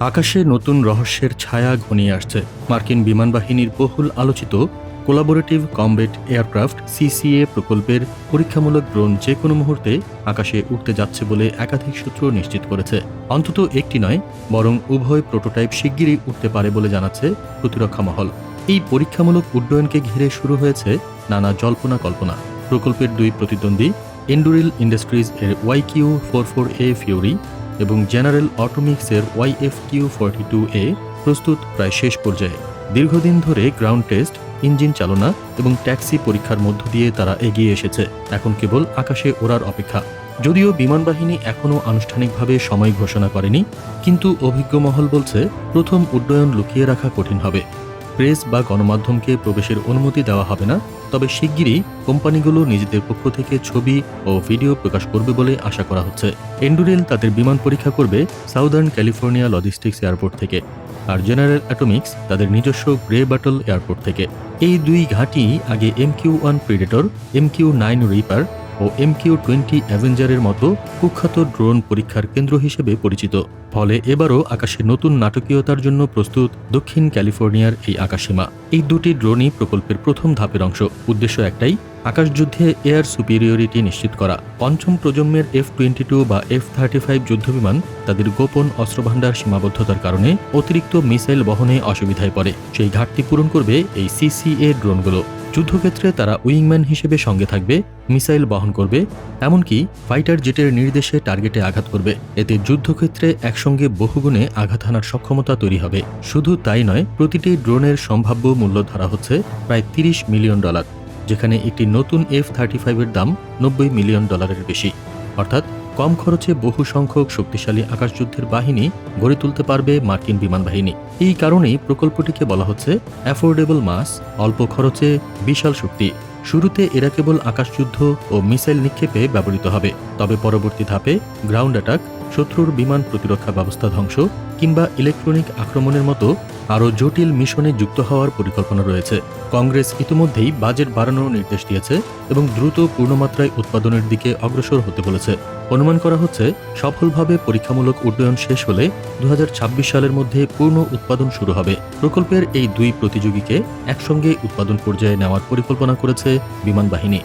আকাশে নতুন রহস্যের ছায়া ঘনিয়ে আসছে। মার্কিন বিমান বাহিনীর বহুল আলোচিত কোলাবোরেটিভ কমবেট এয়ারক্রাফট সিসিএ প্রকল্পের পরীক্ষামূলক ড্রোন যে কোনো মুহূর্তে আকাশে উঠতে যাচ্ছে বলে একাধিক সূত্র নিশ্চিত করেছে। অন্তত একটি নয়, বরং উভয় প্রোটোটাইপ শিগগিরই উঠতে পারে বলে জানাচ্ছে প্রতিরক্ষা মহল। এই পরীক্ষামূলক উড্ডয়নকে ঘিরে শুরু হয়েছে নানা জল্পনা কল্পনা। প্রকল্পের দুই প্রতিদ্বন্দ্বী এন্ডুরিল ইন্ডাস্ট্রিজ এর Y Q four four A Fury এবং general অটোমিক্সের Y F Q forty two A প্রস্তুত প্রায় শেষ পর্যায়ে। দীর্ঘদিন ধরে গ্রাউন্ড টেস্ট, ইঞ্জিন চালনা এবং ট্যাক্সি পরীক্ষার মধ্য দিয়ে তারা এগিয়ে এসেছে। এখন কেবল আকাশে ওড়ার অপেক্ষা। যদিও বিমান বাহিনী এখনও আনুষ্ঠানিকভাবে সময় ঘোষণা করেনি, কিন্তু অভিজ্ঞ মহল বলছে প্রথম উড্ডয়ন লুকিয়ে রাখা কঠিন হবে। প্রেস বা গণমাধ্যমকে প্রবেশের অনুমতি দেওয়া হবে না, তবে শিগগিরই কোম্পানিগুলো নিজেদের পক্ষ থেকে ছবি ও ভিডিও প্রকাশ করবে বলে আশা করা হচ্ছে। এন্ডুরেল তাদের বিমান পরীক্ষা করবে সাউদার্ন ক্যালিফোর্নিয়া লজিস্টিক্স এয়ারপোর্ট থেকে, আর জেনারেল অ্যাটোমিক্স তাদের নিজস্ব গ্রে বাটল এয়ারপোর্ট থেকে। এই দুই ঘাঁটি আগে M Q one Predator M Q nine Reaper ও এম কিউ টোয়েন্টি অ্যাভেঞ্জারের মতো কুখ্যাত ড্রোন পরীক্ষার কেন্দ্র হিসেবে পরিচিত। ফলে এবারও আকাশে নতুন নাটকীয়তার জন্য প্রস্তুত দক্ষিণ ক্যালিফোর্নিয়ার এই আকাশীমা এই দুটি ড্রোনই প্রকল্পের প্রথম ধাপের অংশ। উদ্দেশ্য একটাই আকাশযুদ্ধে এয়ার সুপিরিয়রিটি নিশ্চিত করা। পঞ্চম প্রজন্মের এফ টোয়েন্টি টু বা এফ থার্টি ফাইভ যুদ্ধবিমান তাদের গোপন অস্ত্রভাণ্ডার সীমাবদ্ধতার কারণে অতিরিক্ত মিসাইল বহনে অসুবিধায় পড়ে। সেই ঘাটতি পূরণ করবে এই সিসিএ ড্রোনগুলো। যুদ্ধক্ষেত্রে তারা উইংম্যান হিসেবে সঙ্গে থাকবে, মিসাইল বহন করবে, এমনকি ফাইটার জেটের নির্দেশে টার্গেটে আঘাত করবে। এতে যুদ্ধক্ষেত্রে একসঙ্গে বহুগুণে আঘাত হানার সক্ষমতা তৈরি হবে। শুধু তাই নয়, প্রতিটি ড্রোনের সম্ভাব্য মূল্য ধরা হচ্ছে প্রায় তিরিশ মিলিয়ন ডলার। যেখানে একটি নতুন এফ থার্টি ফাইভের দাম নব্বই মিলিয়ন ডলারের বেশি। অর্থাৎ কম খরচে বহু সংখ্যক শক্তিশালী আকাশযুদ্ধের বাহিনী গড়ে তুলতে পারবে মার্কিন বিমান বাহিনী। এই কারণেই প্রকল্পটিকে বলা হচ্ছে অ্যাফোর্ডেবল মাস অল্প খরচে বিশাল শক্তি। শুরুতে এরা কেবল আকাশযুদ্ধ ও মিসাইল নিক্ষেপে ব্যবহৃত হবে, তবে পরবর্তী ধাপে গ্রাউন্ড অ্যাটাক শত্রুর বিমান প্রতিরক্ষা ব্যবস্থা ধ্বংস কিংবা ইলেকট্রনিক আক্রমণের মতো আরও জটিল মিশনে যুক্ত হওয়ার পরিকল্পনা রয়েছে। কংগ্রেস ইতিমধ্যেই বাজেট বাড়ানোর নির্দেশ দিয়েছে এবং দ্রুত পূর্ণমাত্রায় উৎপাদনের দিকে অগ্রসর হতে বলেছে। অনুমান করা হচ্ছে, সফলভাবে পরীক্ষামূলক উড্ডয়ন শেষ হলে দু হাজার ছাব্বিশ সালের মধ্যে পূর্ণ উৎপাদন শুরু হবে। প্রকল্পের এই দুই প্রতিযোগীকে একসঙ্গে উৎপাদন পর্যায়ে নেওয়ার পরিকল্পনা করেছে বিমান বাহিনী।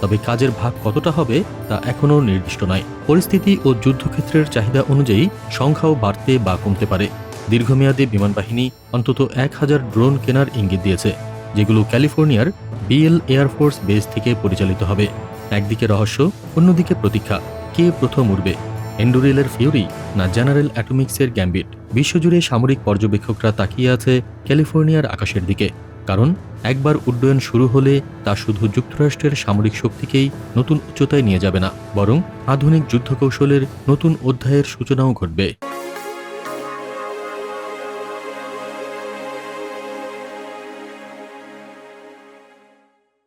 তবে কাজের ভাগ কতটা হবে তা এখনও নির্দিষ্ট নয়। পরিস্থিতি ও যুদ্ধক্ষেত্রের চাহিদা অনুযায়ী সংখ্যাও বাড়তে বা কমতে পারে। দীর্ঘমেয়াদী বিমান বাহিনী অন্তত এক হাজার ড্রোন কেনার ইঙ্গিত দিয়েছে, যেগুলো ক্যালিফোর্নিয়ার বিএল এয়ারফোর্স বেস থেকে পরিচালিত হবে। একদিকে রহস্য, অন্যদিকে প্রতীক্ষা, কে প্রথম উঠবে এন্ডুরিলের ফিউরি না জেনারেল অ্যাটমিক্সের গ্যাম্বিট? বিশ্বজুড়ে সামরিক পর্যবেক্ষকরা তাকিয়ে আছে ক্যালিফোর্নিয়ার আকাশের দিকে। কারণ একবার উড্ডয়ন শুরু হলে তা শুধু যুক্তরাষ্ট্রের সামরিক শক্তিকেই নতুন উচ্চতায় নিয়ে যাবে না, বরং আধুনিক যুদ্ধকৌশলের নতুন অধ্যায়ের সূচনাও ঘটবে।